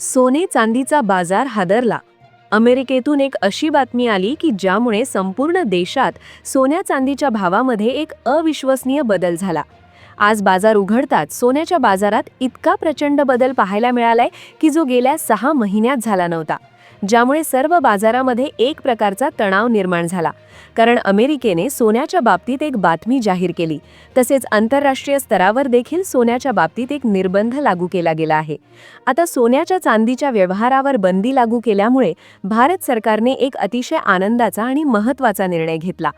सोने चांदीचा बाजार हादरला. अमेरिकेतून एक अशी बातमी आली की ज्यामुळे संपूर्ण देशात सोन्या चांदीच्या भावामध्ये एक अविश्वसनीय बदल झाला. आज बाजार उघडताच सोन्याच्या बाजारात इतका प्रचंड बदल पाहायला मिळालाय की जो गेल्या सहा महिन्यात झाला नव्हता. ज्यामुळे सर्व बाजारामध्ये एक प्रकारचा तणाव निर्माण झाला. कारण अमेरिकेने सोन्याच्या बाबतीत एक बातमी जाहीर केली. तसेच आंतरराष्ट्रीय स्तरावर देखील सोन्याच्या बाबतीत एक निर्बंध लागू केला गेला आहे. आता सोन्याच्या चांदीच्या व्यवहारावर बंदी लागू केल्यामुळे भारत सरकारने एक अतिशय आनंदाचा आणि महत्त्वाचा निर्णय घेतला.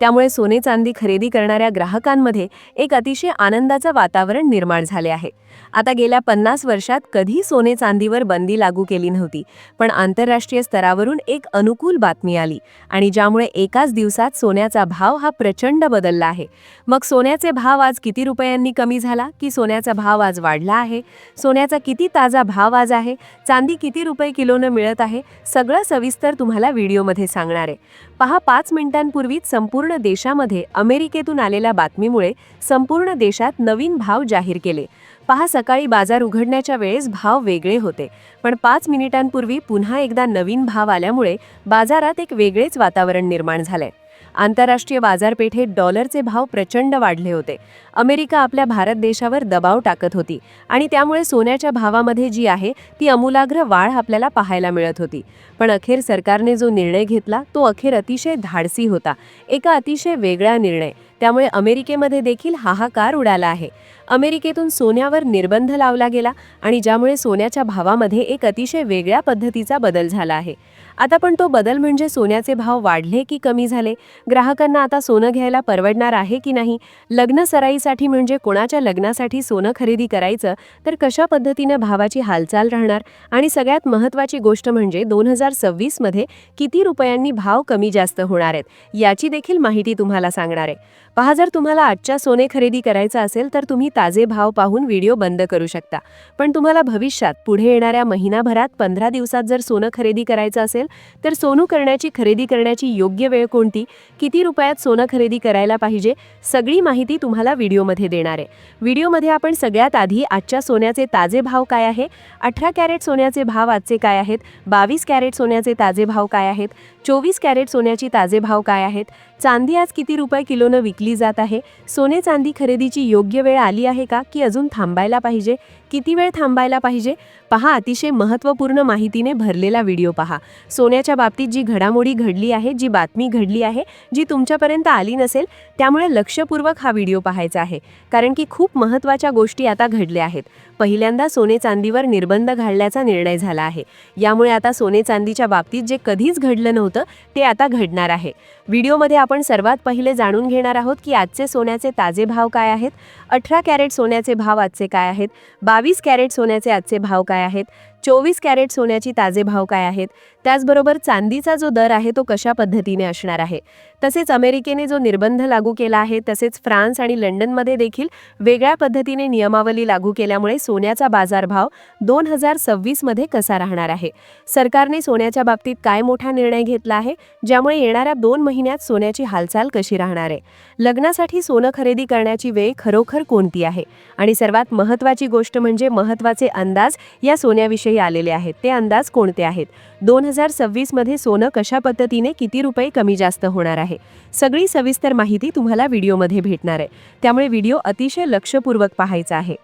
त्यामुळे सोने चांदी खरेदी करणाऱ्या ग्राहकांमध्ये एक अतिशय आनंदाचं वातावरण निर्माण झाले आहे. आता गेल्या पन्नास वर्षात कधी सोने चांदीवर बंदी लागू केली नव्हती. पण आंतर आंतरराष्ट्रीय स्तरावरून एक अनुकूल बातमी आली आणि ज्यामुळे एकाच दिवसात सोन्याचा भाव हा प्रचंड बदलला आहे. मग सोन्याचे भाव आज किती रुपयांनी कमी झाला? की सोन्याचा भाव आज वाढला आहे? सोन्याचा किती ताजा भाव आज आहे? चांदी किती रुपये किलोनं मिळत आहे? सगळं सविस्तर तुम्हाला व्हिडिओमध्ये सांगणार आहे. पहा पाच मिनिटांपूर्वीच संपूर्ण देशामध्ये अमेरिकेतून आलेल्या बातमीमुळे संपूर्ण देशात नवीन भाव जाहीर केले. पहा सकाळी बाजार उघडण्याच्या वेळेस भाव वेगळे होते. पण पाच मिनिटांपूर्वी पुन्हा एकदा नवीन भाव आल्यामुळे बाजारात एक वेगळेच वातावरण निर्माण झालंय. आंतरराष्ट्रीय बाजारपेठेत डॉलरचे भाव प्रचंड वाढले होते. अमेरिका आपल्या भारत देशावर दबाव टाकत होती आणि त्यामुळे सोन्याच्या भावामध्ये जी आहे ती अमूलाग्र वाढ आपल्याला पाहायला मिळत होती. पण अखेर सरकारने जो निर्णय घेतला तो अखेर अतिशय धाडसी होता. एका अतिशय वेगळा निर्णय. त्यामुळे अमेरिकेमध्ये देखील हाहाकार उडाला आहे. अमेरिकेतून सोन्यावर निर्बंध लावला गेला आणि ज्यामुळे सोन्याच्या भावामध्ये एक अतिशय वेगळ्या पद्धतीचा बदल झाला आहे. आता पण तो बदल म्हणजे सोन्याचे भाव वाढले की कमी झाले? ग्राहकांना आता सोनं घ्यायला परवडणार आहे की नाही? लग्न सराईसाठी म्हणजे कोणाच्या लग्नासाठी सोनं खरेदी करायचं? तर कशा पद्धतीनं भावाची हालचाल राहणार? आणि सगळ्यात महत्त्वाची गोष्ट म्हणजे दोन हजार सव्वीसमध्ये किती रुपयांनी भाव कमी जास्त होणार आहेत? याची देखील माहिती तुम्हाला सांगणार आहे. पहा जर तुम्हाला आजच्या सोने खरेदी करायचं असेल तर तुम्ही ताजे भाव पाहून व्हिडिओ बंद करू शकता. पण तुम्हाला भविष्यात पुढे येणाऱ्या महिनाभरात पंधरा दिवसात जर सोनं खरेदी करायचं असेल तर सोनू करण्याची खरेदी करण्याची योग्य वेळ कोणती? किती रुपयात सोनं खरेदी करायला पाहिजे? सगळी माहिती तुम्हाला व्हिडिओमध्ये देणार आहे. व्हिडिओमध्ये आपण सगळ्यात आधी आजच्या सोन्याचे ताजे भाव काय आहे? अठरा कॅरेट सोन्याचे भाव आजचे काय आहेत? बावीस कॅरेट सोन्याचे ताजे भाव काय आहेत? चोवीस कॅरेट सोन्याची ताजे भाव काय आहेत? चांदी आज किती रुपये किलोनं विकली जात आहे? सोने चांदी खरेदीची योग्य वेळ आली आहे का? की अजून थांबायला पाहिजे? किती वेळ थांबायला पाहिजे? पहा अतिशय महत्त्वपूर्ण माहितीने भरलेला व्हिडिओ पहा. सोन्याच्या बाबतीत जी घडामोडी घडली आहे जी बातमी घडली आहे जी तुमच्यापर्यंत आली नसेल त्यामुळे लक्षपूर्वक हा व्हिडिओ पाहायचा आहे. कारण की खूप महत्त्वाच्या गोष्टी आता घडल्या आहेत. पहिल्यांदा सोने चांदीवर निर्बंध घालण्याचा निर्णय झाला आहे. यामुळे आता सोने चांदीच्या बाबतीत जे कधीच घडलं नव्हतं ते आता घडणार आहे. व्हिडिओमध्ये आपण सर्वात पहिले जाणून घेणार आहोत की आजचे सोन्याचे ताजे भाव काय आहेत अठरा कॅरेट सोन्याचे भाव आजचे काय आहेत बावीस कॅरेट सोन्याचे आजचे भाव काय आहेत चोवीस कॅरेट सोन्याची ताजे भाव काय आहेत? त्याचबरोबर चांदीचा जो दर आहे तो कशा पद्धतीने असणार आहे? तसेच अमेरिकेने जो निर्बंध लागू केला आहे तसेच फ्रान्स आणि लंडनमध्ये देखील वेगळ्या पद्धतीने नियमावली लागू केल्यामुळे सोन्याचा बाजारभाव दोन हजार सव्वीसमध्ये कसा राहणार आहे? सरकारने सोन्याच्या बाबतीत काय मोठा निर्णय घेतला आहे? ज्यामुळे येणाऱ्या दोन महिन्यात सोन्याची हालचाल कशी राहणार आहे? लग्नासाठी सोनं खरेदी करण्याची वेळ खरोखर कोणती आहे? आणि सर्वात महत्त्वाची गोष्ट म्हणजे महत्त्वाचे अंदाज या सोन्याविषयी आलेले आहेत. ते अंदाज कोणते आहेत? दोन हजार सव्वीसमध्ये सोनं कशा पद्धतीने किती रुपये कमी जास्त होणार आहे? सगळी सविस्तर माहिती तुम्हाला व्हिडिओमध्ये भेटणार आहे. त्यामुळे व्हिडिओ अतिशय लक्षपूर्वक पाहायचा आहे.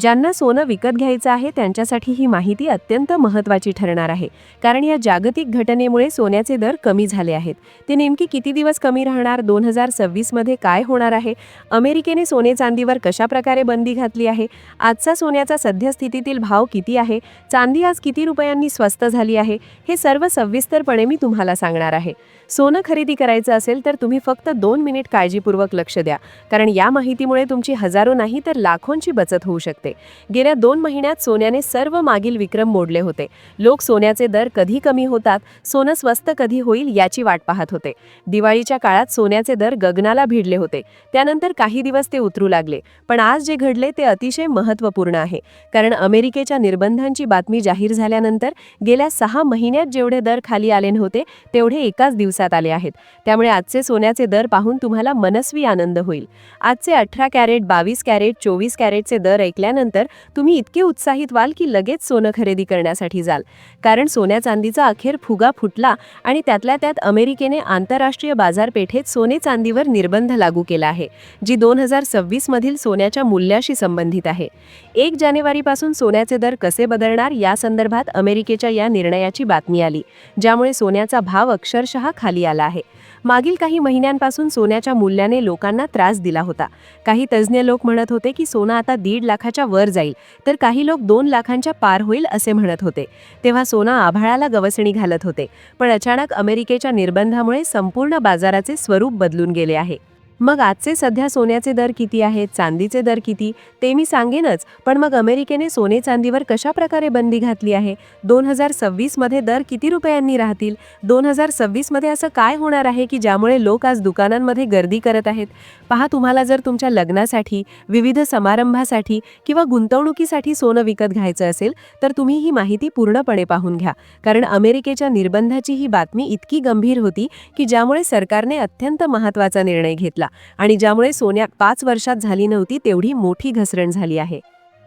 ज्यांना सोनं विकत घ्यायचं आहे त्यांच्यासाठी ही माहिती अत्यंत महत्त्वाची ठरणार आहे. कारण या जागतिक घटनेमुळे सोन्याचे दर कमी झाले आहेत. ते नेमकी किती दिवस कमी राहणार? दोन हजार सव्वीसमध्ये काय होणार आहे? अमेरिकेने सोने चांदीवर कशा प्रकारे बंदी घातली आहे? आजचा सोन्याचा सद्यस्थितीतील भाव किती आहे? चांदी आज किती रुपयांनी स्वस्त झाली आहे? हे सर्व सविस्तरपणे मी तुम्हाला सांगणार आहे. सोनं खरेदी करायचं असेल तर तुम्ही फक्त दोन मिनिट काळजीपूर्वक लक्ष द्या. कारण या माहितीमुळे तुमची हजारो नाही तर लाखोंची बचत होऊ शकते. गेल्या दोन महिन्यात सोन्याने सर्व मागील विक्रम मोडले होते. लोक सोन्याचे दर कधी कमी होतात सोनं स्वस्त कधी होईल याची वाट पाहत होते. दिवाळीच्या काळात सोन्याचे दर गगनाला भिडले होते. त्यानंतर काही दिवस ते उतरू लागले. पण आज जे घडले ते अतिशय महत्त्वपूर्ण आहे. कारण अमेरिकेच्या निर्बंधांची बातमी जाहीर झाल्यानंतर गेल्या सहा महिन्यात जेवढे दर खाली आले नव्हते तेवढे एकाच दिवसात आले आहेत. त्यामुळे आजचे सोन्याचे दर पाहून तुम्हाला मनस्वी आनंद होईल. आजचे अठरा कॅरेट बावीस कॅरेट चोवीस कॅरेटचे दर ऐकल्या केल्यानंतर तुम्ही इतके उत्साहित व्हाल की लगेच सोनं खरेदी करण्यासाठी जाल. कारण सोन्या चांदीचा अखेर फुगा फुटला आणि त्यातल्या त्यात अमेरिकेने आंतरराष्ट्रीय बाजारपेठेत सोने चांदीवर निर्बंध लागू केला आहे जी दोन हजार सव्वीसमधील सोन्याच्या मूल्याशी संबंधित आहे. एक जानेवारीपासून सोन्याचे दर कसे बदलणार या संदर्भात अमेरिकेच्या या निर्णयाची बातमी आली ज्यामुळे सोन्याचा भाव अक्षरशः खाली आला आहे. मागील काही महिन्यांपासून सोन्याच्या मूल्याने लोकांना त्रास दिला होता. काही तज्ज्ञ लोक म्हणत होते की सोनं आता दीड लाखाच्या वर जाईल तर काही लोक दोन लाखांच्या पार होईल असे म्हणत होते. तेव्हा सोना आभाळाला गवसणी घालत होते पण अचानक अमेरिकेच्या निर्बंधामुळे संपूर्ण बाजाराचे स्वरूप बदलून गेले आहे. मग आजचे सध्या सोन्याचे दर किती आहेत? चांदीचे दर किती? ते मी सांगेनच पण मग अमेरिकेने सोने चांदीवर कशा प्रकारे बंदी घातली आहे? दोन हजार सव्वीसमध्ये दर किती रुपयांनी राहतील? दोन हजार सव्वीसमध्ये असं काय होणार आहे की ज्यामुळे लोक आज दुकानांमध्ये गर्दी करत आहेत? पहा तुम्हाला जर तुमच्या लग्नासाठी विविध समारंभासाठी किंवा गुंतवणुकीसाठी सोनं विकत घ्यायचं असेल तर तुम्ही ही माहिती पूर्णपणे पाहून घ्या. कारण अमेरिकेच्या निर्बंधाची ही बातमी इतकी गंभीर होती की ज्यामुळे सरकारने अत्यंत महत्त्वाचा निर्णय घेतला. आणि ज्यामुळे सोन्यात पाच वर्षात झाली नव्हती तेवढी मोठी घसरण झाली आहे.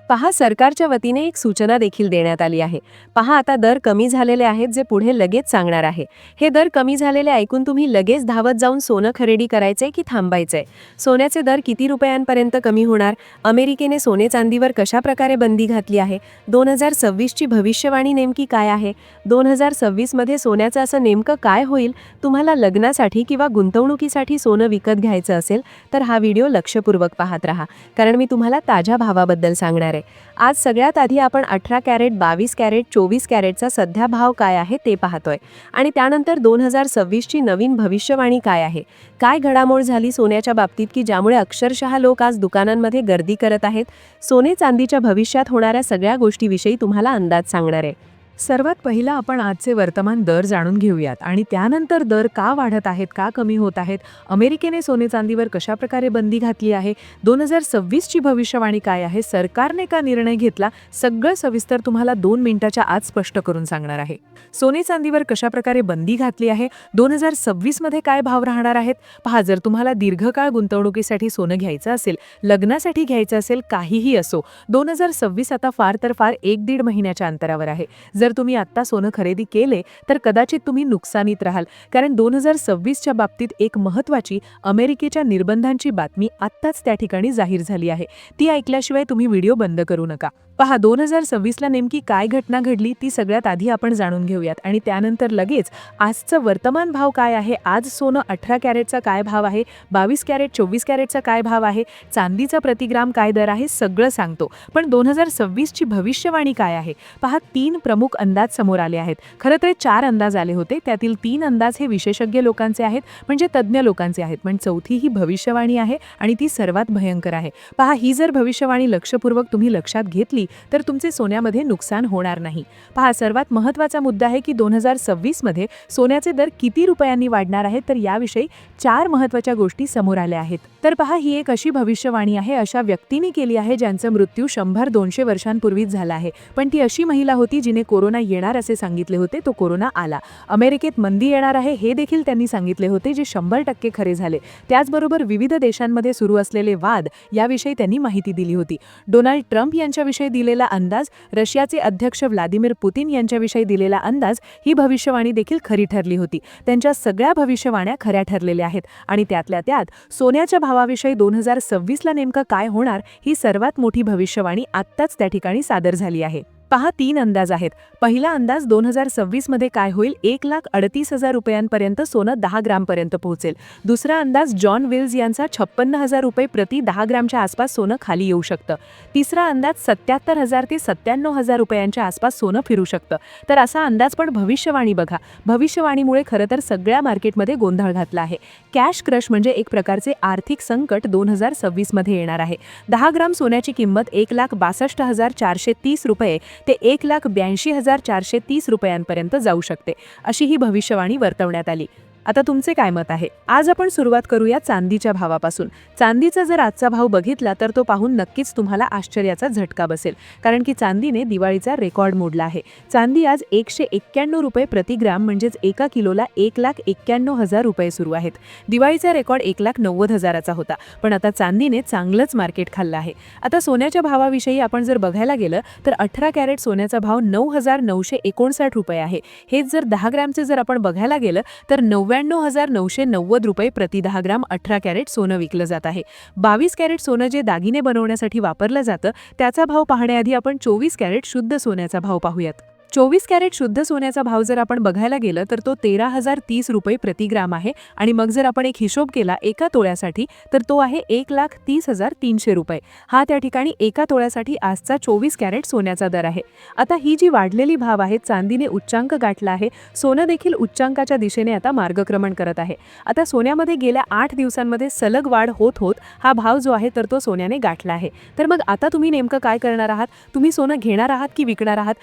पहा सरकारच्या वतीने एक सूचना देखील देण्यात आली आहे. पहा आता दर कमी झालेले आहेत जे पुढे लगेच सांगणार आहे. हे दर कमी झालेले ऐकून तुम्ही लगेच धावत जाऊन सोनं खरेदी करायचंय की थांबायचंय? सोन्याचे दर किती रुपयांपर्यंत कमी होणार? अमेरिकेने सोने चांदीवर कशा प्रकारे बंदी घातली आहे? दोन हजार सव्वीसची भविष्यवाणी नेमकी काय आहे? दोन हजार सव्वीसमध्ये सोन्याचं असं नेमकं काय होईल? तुम्हाला लग्नासाठी किंवा गुंतवणुकीसाठी सोनं विकत घ्यायचं असेल तर हा व्हिडिओ लक्षपूर्वक पाहत राहा. कारण मी तुम्हाला ताज्या भावाबद्दल सांगणार आहे. आज सगळ्यात आधी आपण अठरा कॅरेट बावीस कॅरेट चोवीस कॅरेटचा सध्या भाव काय आहे ते पाहतोय. आणि त्यानंतर दोन हजार सव्वीसची नवीन भविष्यवाणी काय आहे? काय घडामोड झाली सोन्याच्या बाबतीत की ज्यामुळे अक्षरशः लोक आज दुकानांमध्ये गर्दी करत आहेत? सोने चांदीच्या भविष्यात होणाऱ्या सगळ्या गोष्टीविषयी तुम्हाला अंदाज सांगणार आहे. सर्वात पहिला आपण आजचे वर्तमान दर जाणून घेऊयात. आणि त्यानंतर दर का वाढत आहेत का कमी होत आहेत अमेरिकेने सोने चांदीवर कशा प्रकारे बंदी घातली आहे दोन हजार सव्वीसची भविष्यवाणी काय आहे सरकारने का निर्णय घेतला सगळं सविस्तर तुम्हाला दोन मिनिटाच्या आत स्पष्ट करून सांगणार आहे. सोने चांदीवर कशा प्रकारे बंदी घातली आहे दोन हजार सव्वीसमध्ये काय भाव राहणार आहेत? पहा जर तुम्हाला दीर्घकाळ गुंतवणुकीसाठी सोनं घ्यायचं असेल लग्नासाठी घ्यायचं असेल काहीही असो दोन हजार सव्वीस आता फार तर फार एक दीड महिन्याच्या अंतरावर आहे. जर तुम्ही आत्ता सोनं खरेदी केले तर कदाचित तुम्ही नुकसानीत राहाल. कारण दोन हजार सव्वीसच्या बाबतीत एक महत्त्वाची अमेरिकेच्या निर्बंधांची बातमी आत्ताच त्या ठिकाणी जाहीर झाली आहे. ती ऐकल्याशिवाय तुम्ही व्हिडिओ बंद करू नका. पहा दोन हजार सव्वीसला नेमकी काय घटना घडली ती सगळ्यात आधी आपण जाणून घेऊयात. आणि त्यानंतर लगेच आजचं वर्तमान भाव काय आहे? आज सोनं अठरा कॅरेटचा काय भाव आहे? बावीस कॅरेट चोवीस कॅरेटचा काय भाव आहे? चांदीचा प्रतिग्राम काय दर आहे? सगळं सांगतो. पण दोन हजार सव्वीसची भविष्यवाणी काय आहे? पहा तीन प्रमुख अंदाज समोर आले आहेत. खरं तर चार अंदाज आले होते. त्यातील तीन अंदाज हे विशेषज्ञ लोकांचे आहेत म्हणजे तज्ज्ञ लोकांचे आहेत. पण चौथी ही भविष्यवाणी आहे आणि ती सर्वात भयंकर आहे. पहा ही जर भविष्यवाणी लक्षपूर्वक तुम्ही लक्षात घेतली तर तुमचे सोन्यामध्ये नुकसान होणार नाही. पहा सर्वात महत्त्वाचा मुद्दा आहे की दोन हजार सव्वीसमध्ये सोन्याचे दर किती रुपयांनी वाढणार आहेत तर याविषयी चार महत्त्वाच्या गोष्टी समोर आल्या आहेत. तर पहा ही एक अशी भविष्यवाणी आहे अशा व्यक्तीने केली आहे ज्यांचा मृत्यू शंभर दोनशे वर्षांपूर्वीच झाला आहे. पण ती अशी महिला होती जिने कोरोना येणार असे सांगितले होते तो कोरोना आला. अमेरिकेत मंदी येणार आहे हे देखील त्यांनी सांगितले होते जे शंभर टक्के खरे झाले. त्याचबरोबर विविध देशांमध्ये सुरू असलेले वाद याविषयी त्यांनी माहिती दिली होती. डोनाल्ड ट्रम्प यांच्याविषयी दिलेला अंदाज रशियाचे अध्यक्ष व्लादिमीर पुतीन यांच्याविषयी दिलेला अंदाज ही भविष्यवाणी देखील खरी ठरली होती. त्यांच्या सगळ्या भविष्यवाण्या खऱ्या ठरलेल्या आहेत आणि त्यातल्या त्यात सोन्याच्या भावाविषयी दोन हजार सव्वीसला नेमकं काय होणार ही सर्वात मोठी भविष्यवाणी आत्ताच त्या ठिकाणी सादर झाली आहे. पहा तीन अंदाज आहेत. पहिला अंदाज दोन हजार सव्वीसमध्ये काय होईल? एक लाख अडतीस हजार रुपयांपर्यंत सोनं दहा ग्रामपर्यंत पोहोचेल. दुसरा अंदाज जॉन विल्स यांचा छप्पन्न हजार रुपये प्रति दहा ग्रामच्या आसपास सोनं खाली येऊ शकतं. तिसरा अंदाज सत्याहत्तर हजार ते सत्त्याण्णव हजार रुपयांच्या आसपास सोनं फिरू शकतं. तर असा अंदाज पण भविष्यवाणी बघा. भविष्यवाणीमुळे खरं तर सगळ्या मार्केटमध्ये गोंधळ घातला आहे. कॅश क्रश म्हणजे एक प्रकारचे आर्थिक संकट दोन हजार सव्वीसमध्ये येणार आहे. दहा ग्राम सोन्याची किंमत एक लाख बासष्ट हजार चारशे तीस रुपये ते एक लाख ब्याऐंशी हजार चारशे तीस रुपयांपर्यंत जाऊ शकते अशी ही भविष्यवाणी वर्तवण्यात आली. आता तुमचे काय मत आहे? आज आपण सुरुवात करूया चांदीच्या भावापासून. चांदीचा जर आजचा भाव बघितला तर तो पाहून नक्कीच तुम्हाला आश्चर्याचा झटका बसेल. कारण की चांदीने दिवाळीचा रेकॉर्ड मोडला आहे. चांदी आज एकशे एक्क्याण्णव रुपये प्रतिग्राम म्हणजेच एका किलोला एक लाख एक्क्याण्णव हजार रुपये सुरू आहेत. दिवाळीचा रेकॉर्ड एक लाख नव्वद हजाराचा होता. पण आता चांदीने चांगलंच मार्केट खाल्लं आहे. आता सोन्याच्या भावाविषयी आपण जर बघायला गेलं तर अठरा कॅरेट सोन्याचा भाव नऊ हजार नऊशे एकोणसाठ रुपये आहे. हेच जर दहा ग्रॅमचे जर आपण बघायला गेलं तर नव्याण्णव हजार नऊशे नव्वद रुपये प्रति दहा ग्राम अठरा कॅरेट सोनं विकलं जात आहे. बावीस कॅरेट सोनं जे दागिने बनवण्यासाठी वापरलं जातं त्याचा भाव पाहण्याआधी आपण चोवीस कॅरेट शुद्ध सोन्याचा भाव पाहूयात. चोवीस कॅरेट शुद्ध सोन्याचा भाव जर आपण बघायला गेलं तर तो तेरा हजार तीस रुपये प्रतिग्राम आहे. आणि मग जर आपण एक हिशोब केला एका तोळ्यासाठी तर तो आहे एक लाख तीस हजार तीनशे रुपये. हा त्या ठिकाणी एका तोळ्यासाठी आजचा चोवीस कॅरेट सोन्याचा दर आहे. आता ही जी वाढलेली भाव आहे चांदीने उच्चांक गाठला आहे. सोनं देखील उच्चांकाच्या दिशेने आता मार्गक्रमण करत आहे. आता सोन्यामध्ये गेल्या आठ दिवसांमध्ये सलग वाढ होत होत हा भाव जो आहे तर तो सोन्याने गाठला आहे. तर मग आता तुम्ही नेमकं काय करणार आहात? तुम्ही सोनं घेणार आहात की विकणार आहात?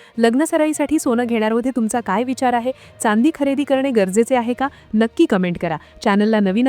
खरेदीसाठी सोनं घेण्यामध्ये तुमचा काय विचार आहे? चांदी खरेदी करणे गरजेचे आहे का? नक्की कमेंट करा. चॅनलला नवीन